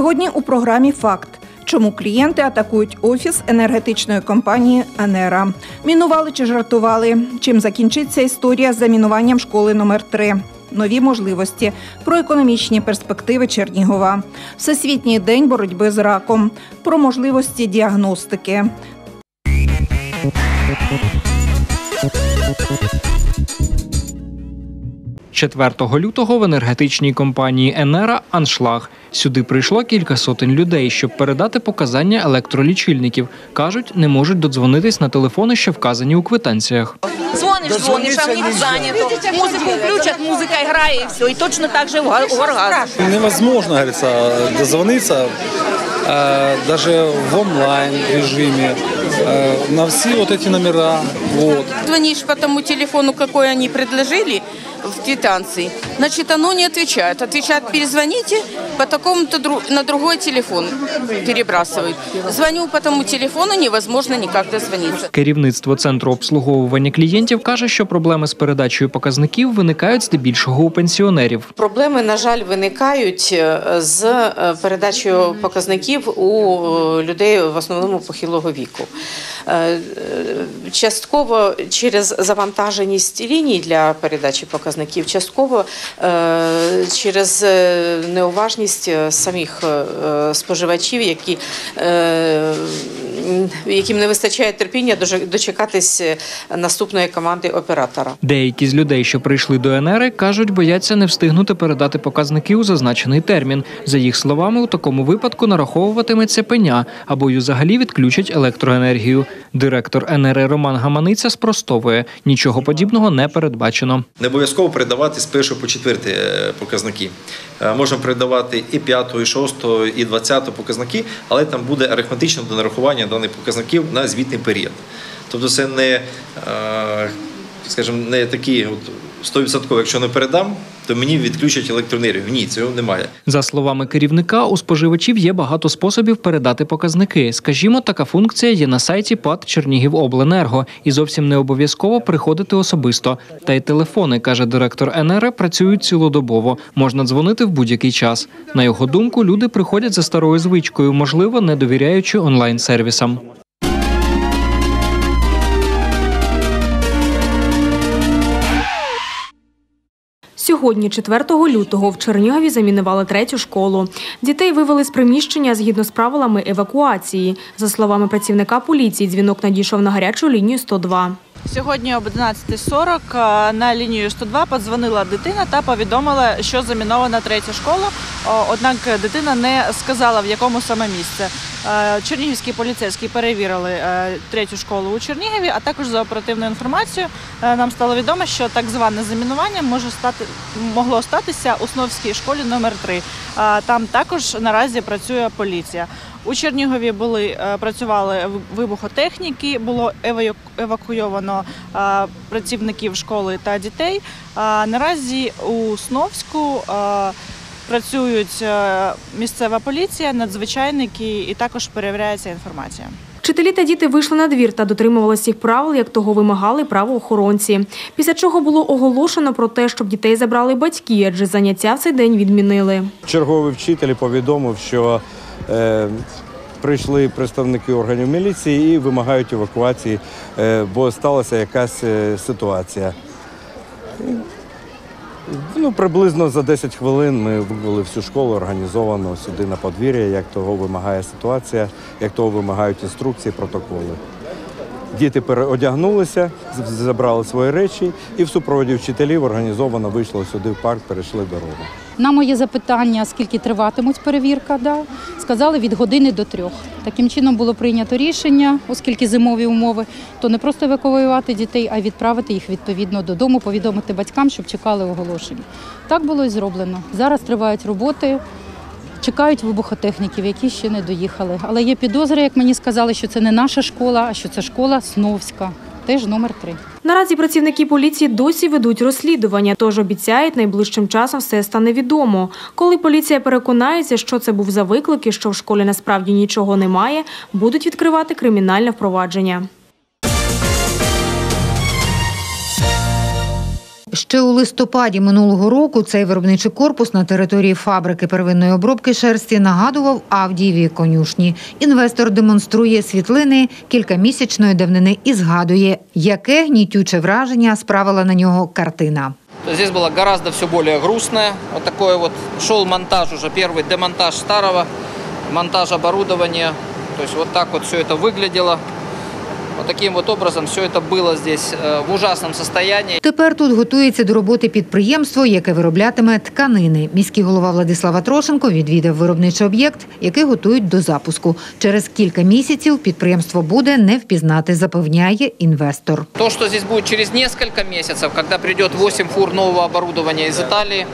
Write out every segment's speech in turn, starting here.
Сьогодні у програмі Факт. Чому клієнти атакують офіс енергетичної компанії Анера? Мінували чи жартували? Чим закінчиться історія з замінуванням школи номер 3 Нові можливості про економічні перспективи Чернігова, Всесвітній день боротьби з раком, про можливості діагностики. 4 лютого в енергетичній компанії Енера Аншлаг. Сюди прийшло кілька сотень людей, щоб передати показання електролічильників. кажуть, не можуть додзвонитись на телефони, що вказані у квитанціях. Дзвониш, дзвониш, а в них зайнято. Музику включать, музика грає і все. І точно так же в Га- у Горгаз. Невозможно, говорится, дозвониться э, даже в онлайн режиме э, на все вот эти номера. Вот. Звонишь по тому телефону, какой они предложили в квитанции, значит, оно не отвечает. Отвечает, перезвоните по такому-то дру- на другой телефон перебрасывают. Звоню по тому телефону, невозможно никак дозвониться. Керівництво центру обслуговування клієнтів каже, що проблеми з передачею показників виникають здебільшого у пенсіонерів. Проблеми, на жаль, виникають е, з е, передачею показників у е, людей в основному похилого віку. Частково через завантаженість ліній для передачі показників, частково е, через е, неуважність е, самих споживачів, які, яким не вистачає терпіння дочекатись наступної команди оператора. Деякі з людей, що прийшли до Енери, кажуть, бояться не встигнути передати показники у зазначений термін. За їх словами, у такому випадку нараховуватиметься пеня або й взагалі відключать електроенергію. Директор Енери Роман Гаманиця спростовує, нічого подібного не передбачено. Не обов'язково передавати з першого по четвертий е, показники. Е, Можна передавати і п'ятого, і шостого, і двадцятого показники, але там буде арифметичне донарахування даних показників на звітний період. Тобто це не, е, скажімо, не такі от 100%, якщо не передам, то мені відключать електроенергію. Ні, цього немає. За словами керівника, у споживачів є багато способів передати показники. Скажімо, така функція є на сайті ПАД Чернігівобленерго і зовсім не обов'язково приходити особисто. Та й телефони, каже директор НР, працюють цілодобово. Можна дзвонити в будь-який час. На його думку, люди приходять за старою звичкою, можливо, не довіряючи онлайн-сервісам. Сьогодні, 4 лютого, в Чернігові замінували третю школу. Дітей вивели з приміщення згідно з правилами евакуації. За словами працівника поліції, дзвінок надійшов на гарячу лінію 102. Сьогодні об 11.40 е, на лінію 102 подзвонила дитина та повідомила, що замінована третя школа. Однак дитина не сказала, в якому саме місце. Е, Чернігівські поліцейські перевірили е, третю школу у Чернігові, а також за оперативною інформацією е, нам стало відомо, що так зване замінування може стати могло статися у Сновській школі номер 3 Е, Там також наразі працює поліція. У Чернігові були е, працювали в- вибухотехніки, було евакуйовано е, працівників школи та дітей. А Наразі у Сновську е, працюють місцева поліція, надзвичайники і також перевіряється інформація. Вчителі та діти вийшли на двір та дотримувалися всіх правил, як того вимагали правоохоронці. Після чого було оголошено про те, щоб дітей забрали батьки, адже заняття в цей день відмінили. Черговий вчитель повідомив, що прийшли представники органів міліції і вимагають евакуації, е, бо сталася якась е, ситуація. Ну, приблизно за 10 хвилин ми вивели всю школу організовано сюди на подвір'я, як того вимагає ситуація, як того вимагають інструкції, протоколи. Діти переодягнулися, забрали свої речі і в супроводі вчителів організовано вийшли сюди в парк, перейшли дорогу. На моє запитання, скільки триватимуть перевірка, да, сказали від години до трьох. Таким чином було прийнято рішення, оскільки зимові умови, то не просто евакуювати дітей, а відправити їх відповідно додому, повідомити батькам, щоб чекали оголошення. Так було і зроблено. Зараз тривають роботи. Чекають вибухотехніків, які ще не доїхали. Але є підозри, як мені сказали, що це не наша школа, а що це школа Сновська, теж номер три. Наразі працівники поліції досі ведуть розслідування, тож обіцяють, найближчим часом все стане відомо. Коли поліція переконається, що це був за виклик і що в школі насправді нічого немає, будуть відкривати кримінальне впровадження. Ще у листопаді минулого року цей виробничий корпус на території фабрики первинної обробки шерсті нагадував Авдієві конюшні. Інвестор демонструє світлини кількамісячної давнини і згадує, яке гнітюче враження справила на нього картина. Здесь было гораздо все более грустное. Вот такой вот шел монтаж уже, первый демонтаж старого, монтаж оборудования. То есть вот так вот все это выглядело. Вот таким вот образом все это было здесь э, в ужасном состоянии. Тепер тут готується до роботи підприємство, яке вироблятиме тканини. Міський голова Владислава Трошенко відвідав виробничий об'єкт, який готують до запуску. Через кілька місяців підприємство буде не впізнати, запевняє інвестор. То, что здесь будет через несколько месяцев, когда придет 8 фур нового оборудования из Италии,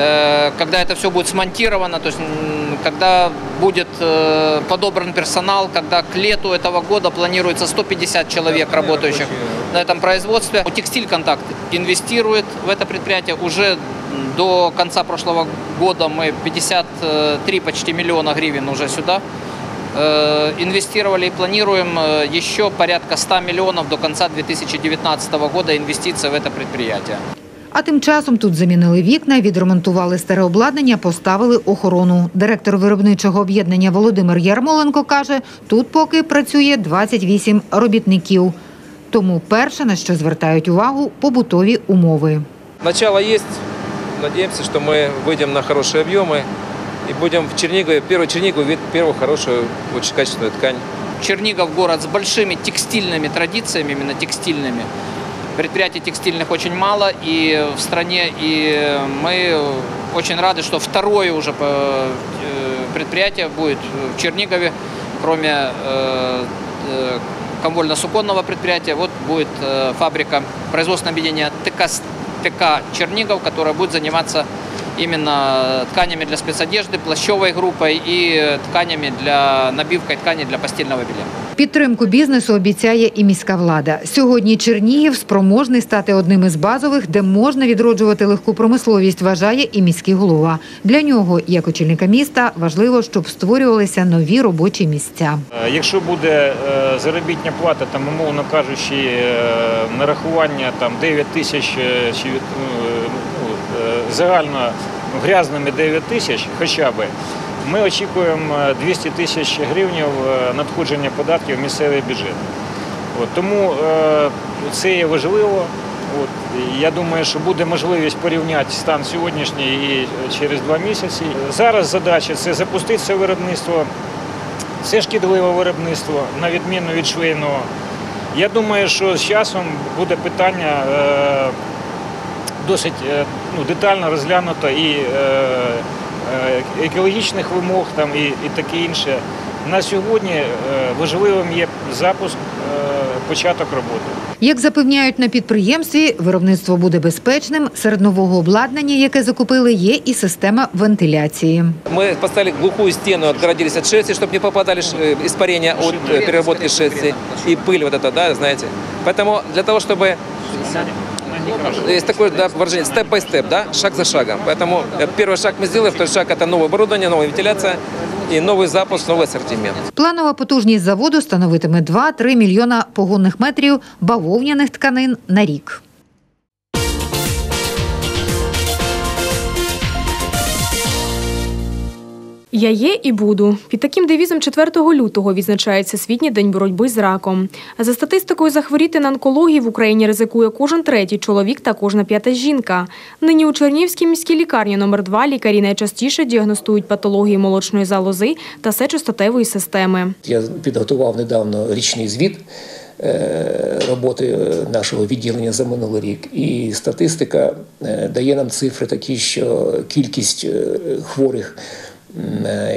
э, когда это все будет смонтировано, то есть м, когда будет э, подобран персонал, когда к лету этого года планируется 150 человек, работающих на этом производстве. Текстиль Контакт инвестирует в это предприятие. Уже до конца прошлого года мы 53 почти миллиона гривен уже сюда э, инвестировали и планируем э, еще порядка 100 миллионов до конца 2019 года инвестиций в это предприятие. А тим часом тут замінили вікна, відремонтували старе обладнання, поставили охорону. Директор виробничого об'єднання Володимир Ярмоленко каже, тут поки працює 28 робітників. Тому перше, на що звертають увагу, побутові умови. Начало есть. Надеемся, что мы выйдем на хорошие объемы и будем в Чернигове, первый Чернигов видит первую хорошую, очень качественную ткань. Чернигов город с большими текстильными традициями, именно текстильными. Предприятий текстильных очень мало и в стране, и мы очень рады, что второе уже э, предприятие будет в Чернигове, кроме э, э, комвольно-суконного предприятия, вот будет фабрика производственного объединения ТК, ТК Чернигов, которая будет заниматься именно тканями для спецодежды, плащевой группой и тканями для набивкой ткани для постельного белья. Підтримку бізнесу обіцяє і міська влада. Сьогодні Чернігів спроможний стати одним із базових, де можна відроджувати легку промисловість, вважає і міський голова. Для нього, як очільника міста, важливо, щоб створювалися нові робочі місця. Е, Якщо буде е, заробітня плата, там, умовно кажучи, е, нарахування там 9 тисяч чи ну, е, загально грязними 9 тисяч хоча б, ми очікуємо е, 200 тисяч гривень е, надходження податків в місцевий бюджет. От, тому е, це є важливо. От, я думаю, що буде можливість порівняти стан сьогоднішній і через два місяці. Зараз задача це запустити це виробництво. Це шкідливе виробництво, на відміну від швейного. Я думаю, що з часом буде питання е, досить е, ну, детально розглянуто і е, е, екологічних вимог там, і, і таке інше. На сьогодні е, важливим є запуск, е, початок роботи. Як запевняють на підприємстві, виробництво буде безпечним. Серед нового обладнання, яке закупили, є і система вентиляції. Мы поставили глухую стену, отгородились от шерсти, чтобы не попадали ш- э, испарения от э, переработки шерсти и пыль вот это, да, знаете. Поэтому для того, чтобы есть такое да, выражение степ by степ, да, шаг за шагом. Поэтому э, первый шаг мы сделали, второй шаг это новое оборудование, новая вентиляция и новый запуск, новый ассортимент. Планова потужність заводу становитиме 2-3 мільйона погонних метрів бавовняних тканин на рік. Я є і буду. Під таким девізом 4 лютого відзначається Світній день боротьби з раком. За статистикою, захворіти на онкологію в Україні ризикує кожен третій чоловік та кожна п'ята жінка. Нині у Чернівській міській лікарні номер 2 лікарі найчастіше діагностують патології молочної залози та сечостатевої системи. Я підготував недавно річний звіт е, роботи е, нашого відділення за минулий рік. І статистика е, дає нам цифри такі, що кількість хворих,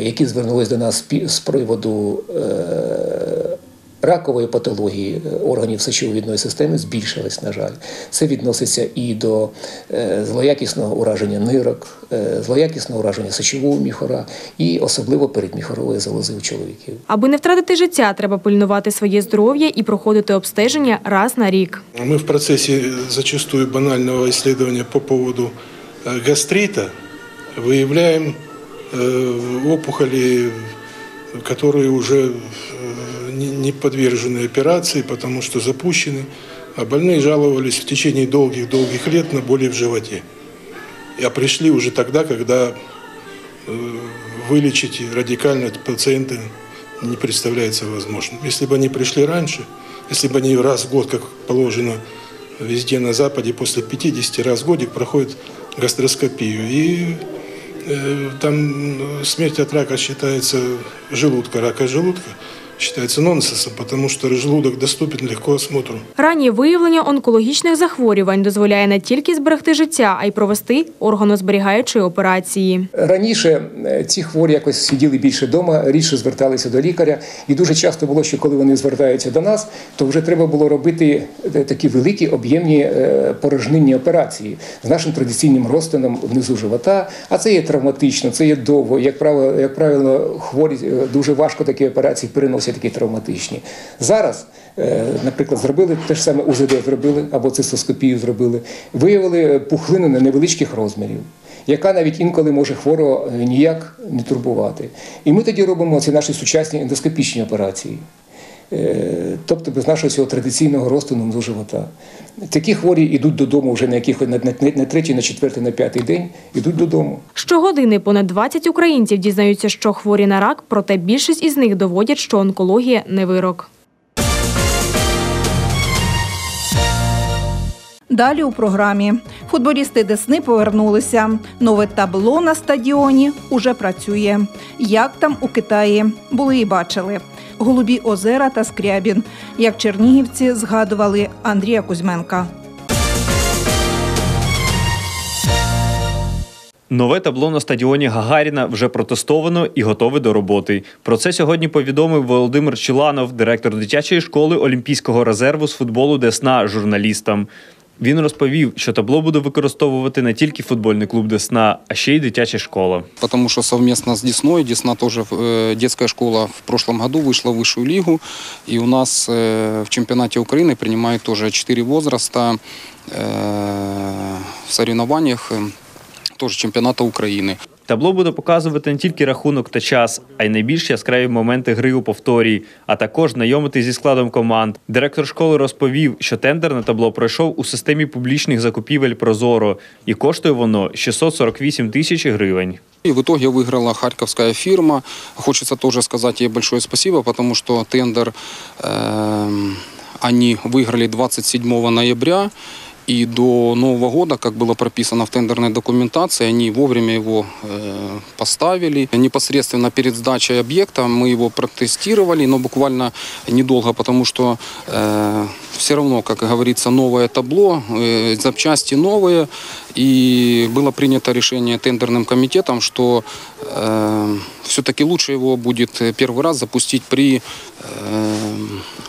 які звернулись до нас пі- з приводу е, ракової патології е, органів сечовидної системи збільшилась, на жаль. Це відноситься і до е, злоякісного ураження нирок, е, злоякісного ураження сечового міхора і особливо передміхорової залози у чоловіків. Аби не втратити життя, треба пильнувати своє здоров'я і проходити обстеження раз на рік. Мы в процессе зачастую банального исследования по поводу э, гастрита выявляем э, Опухоли, которые уже э, не подвержены операции, потому что запущены а больные жаловались в течение долгих-долгих лет на боли в животе. А пришли уже тогда, когда э, вылечить радикально пациента не представляется возможным. Если бы они пришли раньше, если бы они раз в год, как положено везде на Западе, после 50 раз в годик проходят гастроскопию. И э, там смерть от рака считается желудка, рака желудка считается нонсенсом, потому что желудок доступен легко осмотру. Раннє виявлення онкологічних захворювань дозволяє не тільки зберегти життя, а й провести органозберігаючі операції. Раніше е, ці хворі якось сиділи більше вдома, рідше зверталися до лікаря. І дуже часто було, що коли вони звертаються до нас, то вже треба було робити е, такі великі об'ємні е, порожнинні операції з нашим традиційним розтином внизу живота. А це є травматично, це є довго. Як правило, як правило, хворі дуже важко такі операції переносять такі травматичні. Зараз, наприклад, зробили те ж саме УЗД зробили або цистоскопію зробили, виявили пухлину на невеличких розмірів яка навіть інколи може хворого ніяк не турбувати. І ми тоді робимо ці наші сучасні ендоскопічні операції. Тобто без нашого цього традиційного розтину живота. Такі хворі йдуть додому вже на яких на, на, на третій, на четвертий, на п'ятий день, йдуть додому. Щогодини понад 20 українців дізнаються, що хворі на рак, проте більшість із них доводять, що онкологія не вирок. Далі у програмі футболісти Десни повернулися. Нове табло на стадіоні уже працює. Як там у Китаї були і бачили. Голубі озера та Скрябін, як чернігівці згадували Андрія Кузьменка. Нове табло на стадіоні Гагаріна вже протестовано і готове до роботи. Про це сьогодні повідомив Володимир Чиланов, директор дитячої школи Олімпійського резерву з футболу Десна журналістам. Він розповів, що табло буде використовувати не тільки футбольний клуб Десна, а ще й дитяча школа. Потому что совместно с Десной, Десна тоже э, детская школа в прошлом году вышла в высшую лигу. И у нас э, в чемпионате Украины принимают тоже 4 возраста э, в соревнованиях э, тоже чемпионата України. Табло буде показувати не тільки рахунок та час, а й найбільш яскраві моменти гри у повторі, а також знайомити зі складом команд. Директор школи розповів, що тендер на табло пройшов у системі публічних закупівель Прозоро, і коштує воно 648 тисяч гривень. И в итоге выиграла харьковская фирма. Хочется тоже сказать ей большое спасибо, потому что тендер э, они выиграли 27 ноября. И до Нового года, как было прописано в тендерной документации, они вовремя его э, поставили. Непосредственно перед сдачей объекта мы его протестировали, но буквально недолго, потому что э, все равно, как говорится, новое табло, э, запчасти новые. И было принято решение тендерным комитетом, что э, все-таки лучше его будет первый раз запустить при э,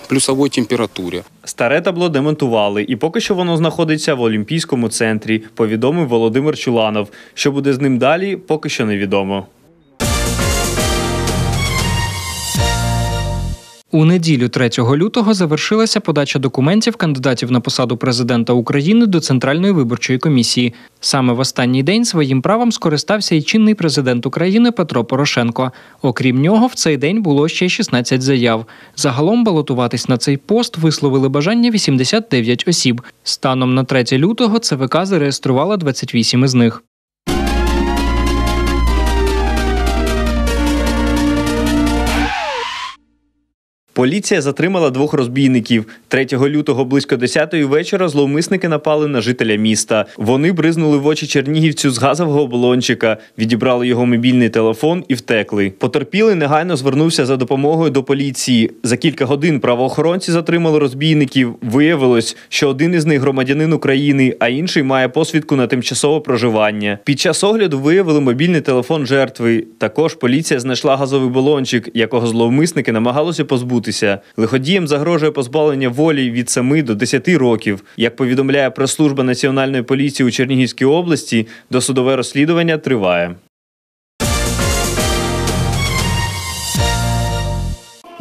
плюсовій температурі. Старе табло демонтували, і поки що воно знаходиться в Олімпійському центрі. Повідомив Володимир Чуланов. Що буде з ним далі, поки що невідомо. У неділю 3 лютого завершилася подача документів кандидатів на посаду президента України до Центральної виборчої комісії. Саме в останній день своїм правом скористався і чинний президент України Петро Порошенко. Окрім нього, в цей день було ще 16 заяв. Загалом балотуватись на цей пост висловили бажання 89 осіб. Станом на 3 лютого ЦВК зареєструвала 28 із них. Поліція затримала двох розбійників. 3 лютого близько 10-ї вечора зловмисники напали на жителя міста. Вони бризнули в очі чернігівцю з газового балончика, відібрали його мобільний телефон і втекли. Потерпілий негайно звернувся за допомогою до поліції. За кілька годин правоохоронці затримали розбійників. Виявилось, що один із них громадянин України, а інший має посвідку на тимчасове проживання. Під час огляду виявили мобільний телефон жертви. Також поліція знайшла газовий балончик, якого зловмисники намагалися позбутися. Лиходієм загрожує позбавлення волі від 7 до 10 років. Як повідомляє прес-служба Національної поліції у Чернігівській області, досудове розслідування триває.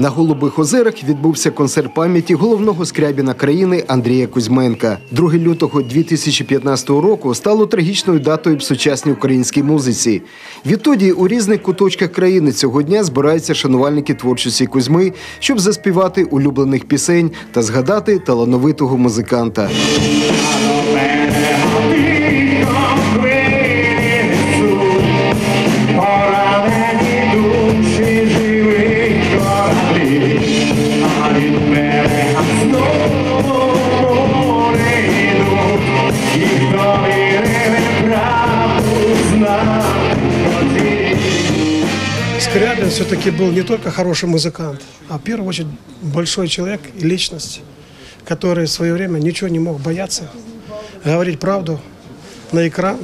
На Голубих озерах відбувся концерт пам'яті головного скрябіна країни Андрія Кузьменка. 2 лютого 2015 року стало трагічною датою в сучасній українській музиці. Відтоді у різних куточках країни цього дня збираються шанувальники творчості Кузьми, щоб заспівати улюблених пісень та згадати талановитого музиканта. Все-таки был не только хороший музыкант, а в первую очередь большой человек и личность, который в свое время ничего не мог бояться, говорить правду на экран,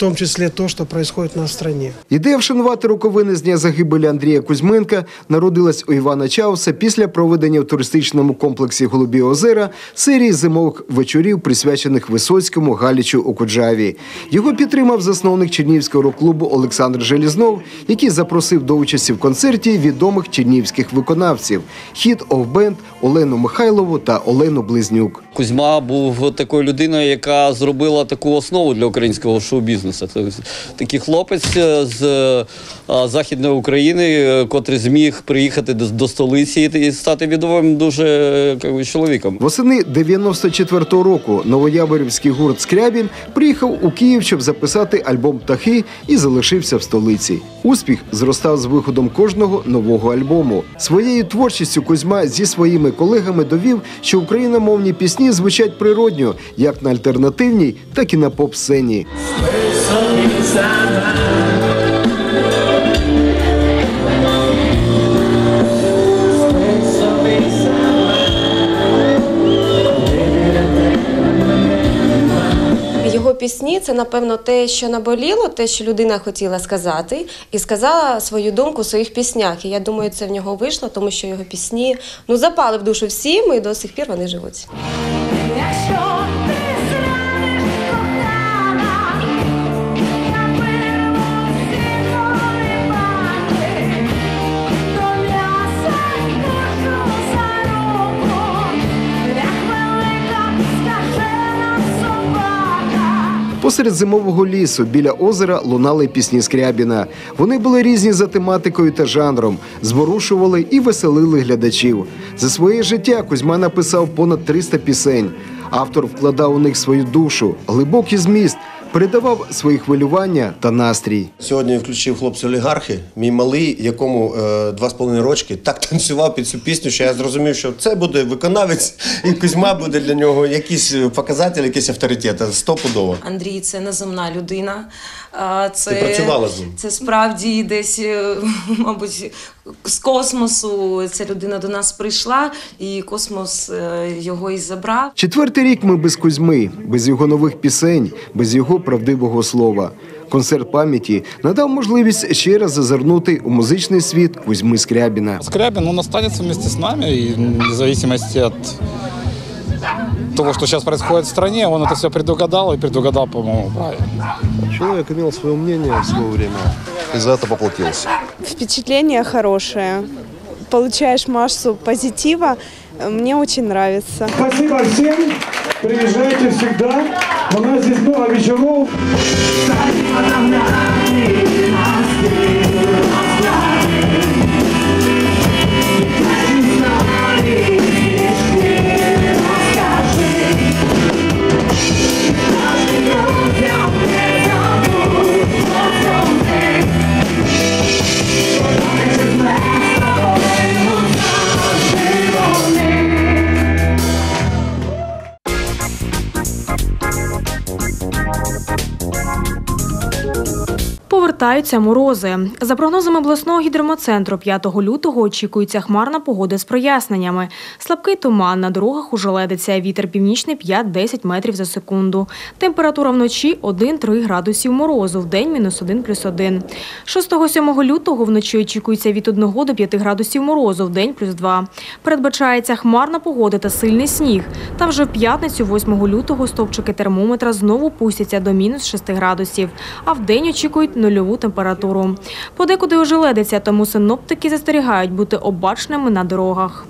в том числе то, что происходит у нас стране. Ідея вшанувати роковини з дня загибелі Андрія Кузьменка народилась у Івана Чауса після проведення в туристичному комплексі Голубі озера серії зимових вечорів, присвячених Висоцькому, Галічу, Окуджаві. Його підтримав засновник Чернігівського рок-клубу Олександр Желізнов, який запросив до участі в концерті відомих чернігівських виконавців хіт Бенд Олену Михайлову та Олену Близнюк. Кузьма був такою людиною, яка зробила таку основу для українського шоу-бізнесу. Тобто, такий хлопець е, з е, західної України, е, котрий зміг приїхати до, столиці і стати відомим дуже би, чоловіком. Восени 94-го року новоябрівський гурт Скрябін приїхав у Київ, щоб записати альбом Птахи і залишився в столиці. Успіх зростав з виходом кожного нового альбому. Своєю творчістю Кузьма зі своїми колегами довів, що україномовні пісні звучать природньо як на альтернативній, так і на поп-сцені. Пісні це напевно те, що наболіло, те, що людина хотіла сказати, і сказала свою думку в своїх піснях. І я думаю, це в нього вийшло, тому що його пісні ну запали в душу всім, і до сих пір вони живуть. Посеред зимового лісу біля озера лунали пісні Скрябіна. Вони були різні за тематикою та жанром, зворушували і веселили глядачів. За своє життя Кузьма написав понад 300 пісень. Автор вкладав у них свою душу, глибокий зміст, передавав свої хвилювання та настрій. Сьогодні включив хлопці олігархи, мій малий, якому е, два з половиною рочки, так танцював під цю пісню, що я зрозумів, що це буде виконавець, і Кузьма буде для нього якийсь показатель, якийсь авторитет, стопудово. Андрій це неземна людина. Це, Ти працювала з ним? Це справді десь, е, мабуть, з космосу ця людина до нас прийшла, і космос е, його і забрав. Четвертий рік ми без Кузьми, без його нових пісень, без його правдивого слова. Концерт пам'яті надав можливість ще раз зазирнути у музичний світ Кузьми Скрябіна. Скрябин, он останется вместе с нами, и вне зависимости от того, что сейчас происходит в стране, он это все предугадал и предугадал, по-моему, правильно. Человек имел свое мнение в свое время и за это поплатился. Впечатление хорошее. Получаешь массу позитива. Мне очень нравится. Спасибо всем. Приезжайте всегда. У нас здесь много вечеров. Повертаються морози. За прогнозами обласного гідромоцентру, 5 лютого очікується хмарна погода з проясненнями. Слабкий туман на дорогах ужеледиться. Вітер північний 5-10 метрів за секунду. Температура вночі 1-3 градусів морозу, в день мінус 1 плюс 1. 6-7 лютого вночі очікується від 1 до 5 градусів морозу, в день плюс 2. Передбачається хмарна погода та сильний сніг. Та вже в п'ятницю, 8 лютого, стовпчики термометра знову пустяться до мінус 6 градусів. А в день очікують нульову плюсову температуру. Подекуди ожеледиться, тому синоптики застерігають бути обачними на дорогах.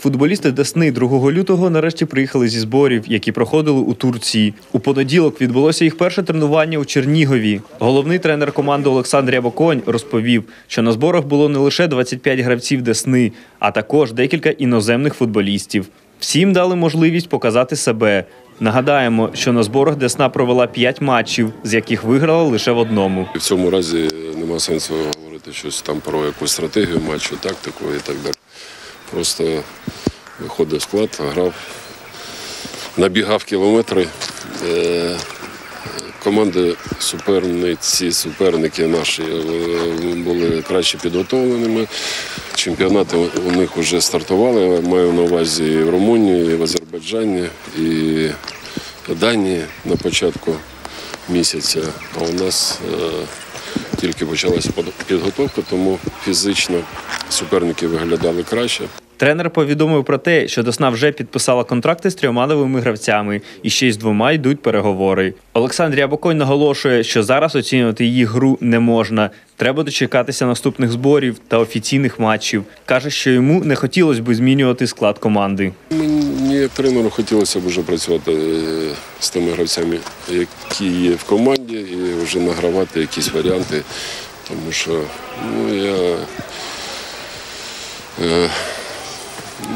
Футболісти Десни 2 лютого нарешті приїхали зі зборів, які проходили у Турції. У понеділок відбулося їх перше тренування у Чернігові. Головний тренер команди Олександр Ябоконь розповів, що на зборах було не лише 25 гравців Десни, а також декілька іноземних футболістів. Всім дали можливість показати себе. Нагадаємо, що на зборах Десна провела 5 матчів, з яких виграла лише в одному. В цьому разі нема сенсу говорити щось там про якусь стратегію матчу, тактику і так далі. Просто виходив склад, грав, набігав кілометри. Команди суперниці, суперники наші е, були краще підготовленими. Чемпіонати у них вже стартували. Маю на увазі і в Румунії, і в Азербайджані, і Данії на початку місяця. А у нас е, тільки почалася підготовка, тому фізично суперники виглядали краще. Тренер повідомив про те, що Десна вже підписала контракти з трьома новими гравцями, і ще й з двома йдуть переговори. Олександр Ябоконь наголошує, що зараз оцінювати її гру не можна. Треба дочекатися наступних зборів та офіційних матчів. каже, що йому не хотілося б змінювати склад команди. Мені як тренеру хотілося б вже працювати е, з тими гравцями, які є в команді, і вже награвати якісь варіанти, тому що ну, я.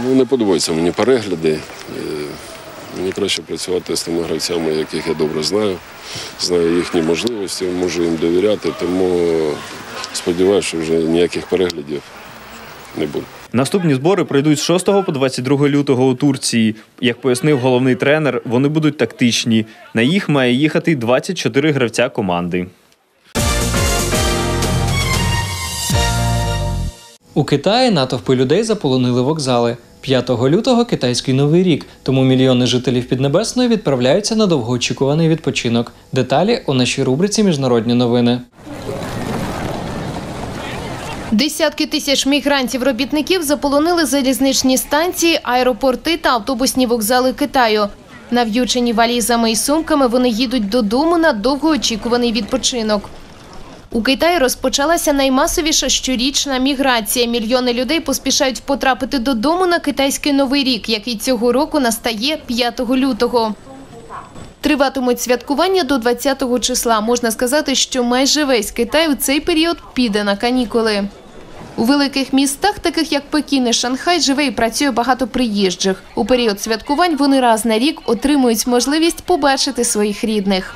Ну, не подобаються мені перегляди. Е, Мені краще працювати з тими гравцями, яких я добре знаю. Знаю їхні можливості, можу їм довіряти, тому сподіваюся, що вже ніяких переглядів не буде. Наступні збори пройдуть з 6 по 22 лютого у Турції. Як пояснив головний тренер, вони будуть тактичні. На їх має їхати 24 гравця команди. У Китаї натовпи людей заполонили вокзали. 5 лютого китайський новий рік, тому мільйони жителів Піднебесної відправляються на довгоочікуваний відпочинок. Деталі у нашій рубриці Міжнародні новини. Десятки тисяч мігрантів-робітників заполонили залізничні станції, аеропорти та автобусні вокзали Китаю. Нав'ючені валізами і сумками вони їдуть додому на довгоочікуваний відпочинок. У Китаї розпочалася наймасовіша щорічна міграція. Мільйони людей поспішають потрапити додому на китайський новий рік, який цього року настає 5 лютого. Триватимуть святкування до 20 числа. Можна сказати, що майже весь Китай у цей період піде на канікули. У великих містах, таких як Пекін і Шанхай, живе і працює багато приїжджих. У період святкувань вони раз на рік отримують можливість побачити своїх рідних.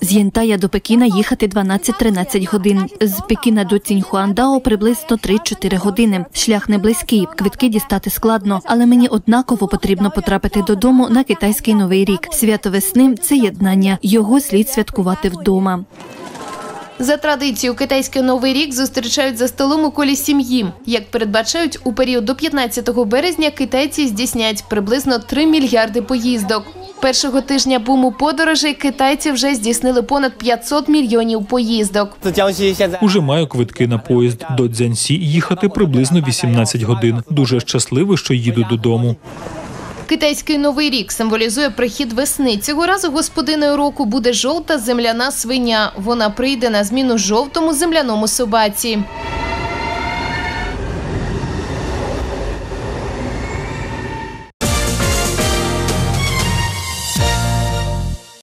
З Єнтая до Пекіна їхати 12-13 годин. З Пекіна до Ціньхуандао приблизно 3-4 години. Шлях не близький, квитки дістати складно, але мені однаково потрібно потрапити додому на китайський новий рік. Свято весни це єднання. Його слід святкувати вдома. За традицією, китайський новий рік зустрічають за столом у колі сім'ї. Як передбачають, у період до 15 березня китайці здійснять приблизно 3 мільярди поїздок. Першого тижня буму подорожей китайці вже здійснили понад 500 мільйонів поїздок. Уже маю квитки на поїзд до Дзянсі. Їхати приблизно 18 годин. Дуже щасливий, що їду додому. Китайський новий рік символізує прихід весни. Цього разу господиною року буде жовта земляна свиня. Вона прийде на зміну жовтому земляному собаці.